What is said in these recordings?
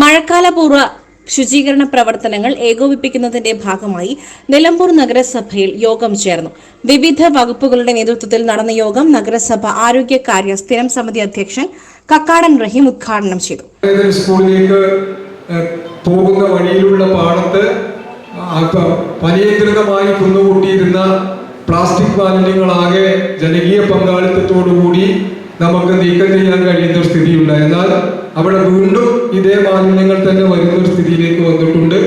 മഴക്കാലപൂർവ ശുചീകരണ പ്രവർത്തനങ്ങൾ ഏകോപിപ്പിക്കുന്നതിന്റെ ഭാഗമായി നിലമ്പൂർ നഗരസഭയിൽ യോഗം ചേർന്നു. വിവിധ വകുപ്പുകളുടെ നേതൃത്വത്തിൽ നടന്ന യോഗം നഗരസഭ ആരോഗ്യകാര്യ സ്ഥിരം സമിതി അധ്യക്ഷൻ കക്കാടൻ റഹീം ഉദ്ഘാടനം ചെയ്തു. സ്കൂളിലേക്ക് പോകുന്ന വഴിയിലുള്ള പാടത്ത് അനിയന്ത്രിതമായി കുന്നുകൂട്ടിയിരുന്ന പ്ലാസ്റ്റിക് മാലിന്യങ്ങളാകെ ജനകീയ പങ്കാളിത്തത്തോടുകൂടി നമുക്ക് നീക്കം ചെയ്യാൻ കഴിയുന്ന ഒരു സ്ഥിതിയുണ്ട്. എന്നാൽ അവിടെ വീണ്ടും ഇതേ മാലിന്യങ്ങൾ തന്നെ വരുന്ന ഒരു സ്ഥിതിയിലേക്ക് വന്നിട്ടുണ്ട്.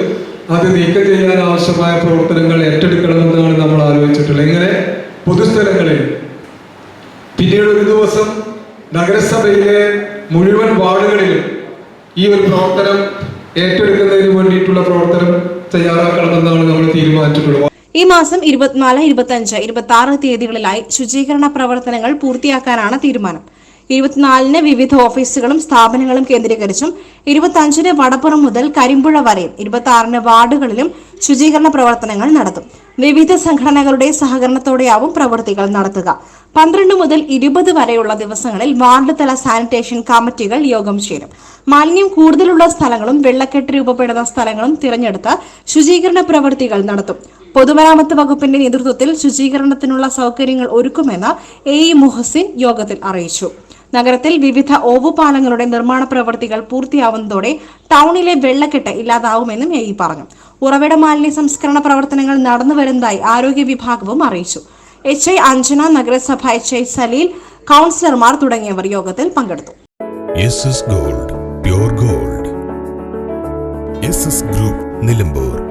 അത് നീക്കം ചെയ്യാൻ ആവശ്യമായ പ്രവർത്തനങ്ങൾ ഏറ്റെടുക്കണമെന്നാണ് നമ്മൾ ആലോചിച്ചിട്ടുള്ളത്. ഇങ്ങനെ പൊതുസ്ഥലങ്ങളിൽ പിന്നീട് ഒരു ദിവസം നഗരസഭയിലെ മുഴുവൻ വാർഡുകളിലും ഈ ഒരു പ്രവർത്തനം ഏറ്റെടുക്കുന്നതിന് വേണ്ടിയിട്ടുള്ള പ്രവർത്തനം തയ്യാറാക്കണമെന്നാണ് നമ്മൾ തീരുമാനിച്ചിട്ടുള്ളത്. ഈ മാസം ഇരുപത്തിനാല് ഇരുപത്തിയഞ്ച് ഇരുപത്തി ആറ് തീയതികളിലായി ശുചീകരണ പ്രവർത്തനങ്ങൾ പൂർത്തിയാക്കാനാണ് തീരുമാനം. ഇരുപത്തിനാലിന് വിവിധ ഓഫീസുകളും സ്ഥാപനങ്ങളും കേന്ദ്രീകരിച്ചും ഇരുപത്തിയഞ്ചിന് വടപ്പുറം മുതൽ കരിമ്പുഴ വരെയും ഇരുപത്തി വാർഡുകളിലും ശുചീകരണ പ്രവർത്തനങ്ങൾ നടത്തും. വിവിധ സംഘടനകളുടെ സഹകരണത്തോടെയാവും പ്രവൃത്തികൾ നടത്തുക. പന്ത്രണ്ട് മുതൽ ഇരുപത് വരെയുള്ള ദിവസങ്ങളിൽ വാർഡ് തല സാനിറ്റേഷൻ കമ്മിറ്റികൾ യോഗം ചേരും. മാലിന്യം കൂടുതലുള്ള സ്ഥലങ്ങളും വെള്ളക്കെട്ട് രൂപപ്പെടുന്ന സ്ഥലങ്ങളും തിരഞ്ഞെടുത്ത് ശുചീകരണ പ്രവൃത്തികൾ നടത്തും. പൊതുമരാമത്ത് വകുപ്പിന്റെ നേതൃത്വത്തിൽ ശുചീകരണത്തിനുള്ള സൗകര്യങ്ങൾ ഒരുക്കുമെന്ന് എ ഇ മുഹസിൻ യോഗത്തിൽ അറിയിച്ചു. നഗരത്തിൽ വിവിധ ഓവുപാലങ്ങളുടെ നിർമ്മാണ പ്രവൃത്തികൾ പൂർത്തിയാവുന്നതോടെ ടൗണിലെ വെള്ളക്കെട്ട് ഇല്ലാതാവുമെന്നും എ ഇ പറഞ്ഞു. ഉറവിട മാലിന്യ സംസ്കരണ പ്രവർത്തനങ്ങൾ നടന്നു വരുന്നതായി ആരോഗ്യ വിഭാഗവും അറിയിച്ചു. എച്ച് ഐ അഞ്ജന നഗരസഭ എച്ച് ഐ സലീൽ കൗൺസിലർമാർ തുടങ്ങിയവർ യോഗത്തിൽ പങ്കെടുത്തു. Gold gold group Nilambur